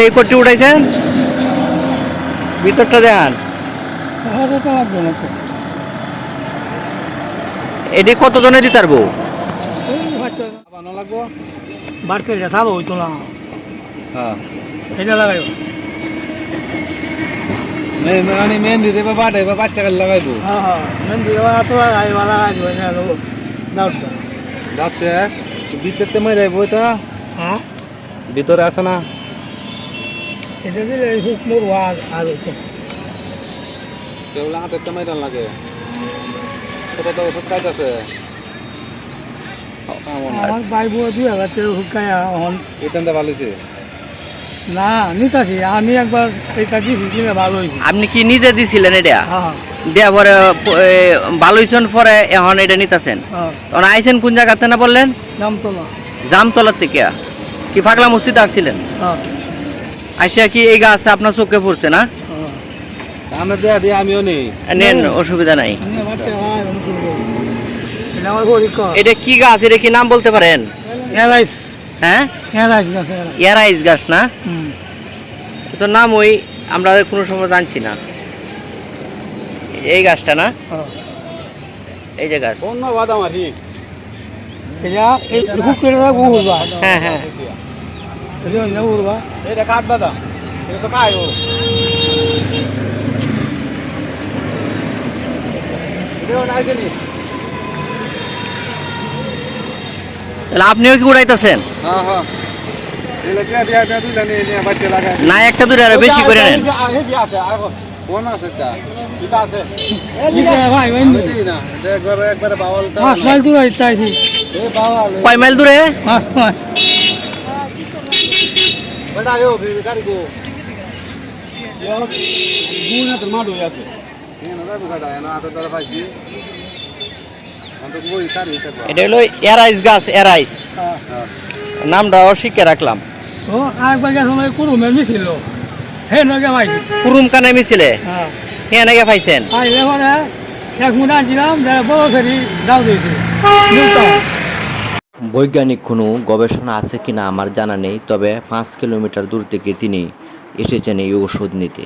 এই কোটটি উঠাইছেন? ভিতরটা দেখান এটি কত জনে দিতে পারব? বানো লাগবো? বার করে খাব ওই তো না হ্যাঁ। এটা লাগাইব। মানে বা বাটে বা বাচ্চা কাল লাগাইবো। হ্যাঁ হ্যাঁ। মেন দিয়ে তো লাগাইব লাগাইব না দাউটা দাঁত শেষ ভিতরতে মাই যাইবো এটা। হ্যাঁ। ভিতরে আছে না? আর হচ্ছে কেবল হাতের লাগে। কত তো ওষুধ খাইতেছে। আমার বাইব দুই হাজার টাকা এখন ভালো হয়েছে না নিতাছি আমি একবার এটা কিনে ভালো হয়েছে আপনি কি নিজে দিছিলেন এটা? হ্যাঁ দেওয়া পরে ভালো হইছেন পরে এখন এটা নিতেছেন? হ্যাঁ তখন আইছেন কোন জায়গাতে না বললেন? না জামতলার থেকে। কি ফাগলা মসজিদ আসছিলেন? হ্যাঁ আসিয়া কি এই গাছ আপনার চোখে পড়ছে না হ্যাঁ আমরা দেয়া দিয়ে আমিও নেই নেন অসুবিধা নাই হয়। এটা কি গাছ এটা কি নাম বলতে পারেন হ্যাঁ গাছ না তো নাম ওই আমরা কোনো সময় জানছি না এই গাছটা না হ্যাঁ এই যে গাছ উড়বা হ্যাঁ হ্যাঁ উড়বা এটা কাঠ বাদাম এটা তো খাই ও আপনিও কি উড়াইতেছেন হ্যাঁ হ্যাঁ নি একটা দুটো আরও বেশি করে নেন। কোন আছে এটা? এটা আছে। এটা ভাই ভাই এটাই না এটা একবারে একবারে বাওয়াল পাঁচ মাইল দূর আইতাছি এ বাওয়াল কয় মাইল দূরে? বেটা আয়ো গাড়ি গো গুণ হয়ে আছে কারি এটা হলো এরাইস গাছ এরাইস নামটাও শিখে রাখলাম। ও আরেকবার গেছে সময় করু মেমি ছিল হে নগে ভাই। কুরুম কানে মিছিলে? হ্যাঁ। হ্যাঁ নাকি পাইছেন? এক মুঠা দিলাম বড় ফেরি দাও দিয়েছি। বৈজ্ঞানিক কোনো গবেষণা আছে কিনা আমার জানা নেই, তবে পাঁচ কিলোমিটার দূর থেকে তিনি এসেছেন এই ওষুধ নিতে।